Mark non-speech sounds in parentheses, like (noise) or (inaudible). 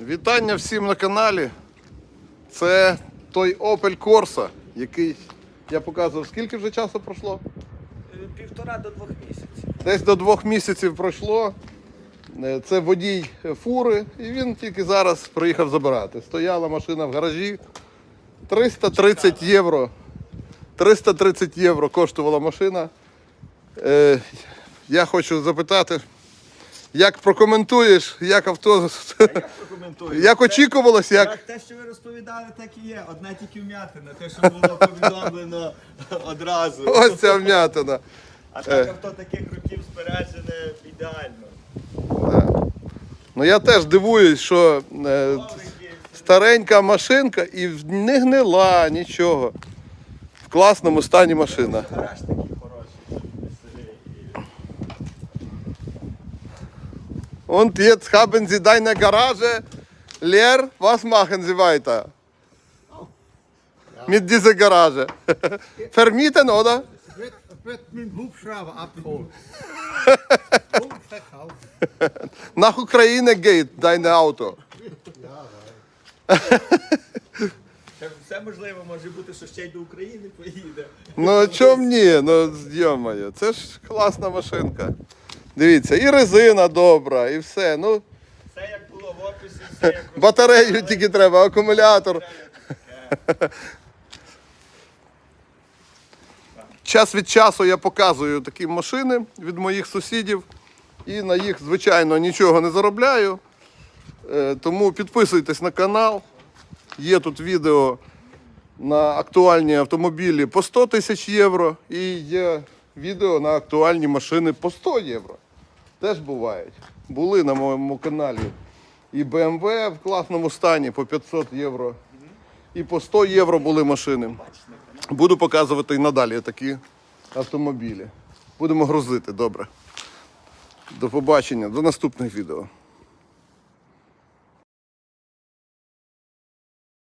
Вітання всім на каналі. Це той Opel Corsa, який я показував. Скільки вже часу пройшло? Півтора до двох місяців. Десь до двох місяців пройшло. Е, Це водій фури, і він тільки зараз приїхав забирати. Стояла машина в гаражі. 330 євро. 330 євро коштувала машина. Е, я хочу запитати, як прокоментуєш, як авто. Як прокоментую? Як очікувалось, як. Те, що ви розповідали, так і є. Одна тільки вм'ятина, те, що було повідомлено (laughs) одразу. Ось ця вмятина. А так авто таких років збережене ідеально. Ну я теж дивуюсь, що е, старенька машинка і не гнила нічого. В класному стані машина. гараж такий Und jetzt haben Sie deine Garage leer. Was machen Sie weiter? Mit dieser Garage. Vermieten, oder? wird, wird mit dem Hubschrauber abgeholt. Und verkauft. Nach Ukraine geht dein Auto. Це Все можливо, може бути, що ще й до України поїде. Ну чом ні? Ну йомає, це ж класна машинка. Дивіться, і резина добра, і все. Ну, Все як було в описі, все як батарею тільки треба, акумулятор. Час від часу я показую такі машини від моїх сусідів. І на їх, звичайно, нічого не заробляю. Е, Тому підписуйтесь на канал. Є тут відео на актуальні автомобілі по 100 тисяч євро. І є відео на актуальні машини по 100 євро. Теж бувають. Були на моєму каналі і BMW в класному стані по 500 євро. І по 100 євро були машини. Буду показувати і надалі такі автомобілі. Будемо грузити, добре. До побачення, до наступних відео.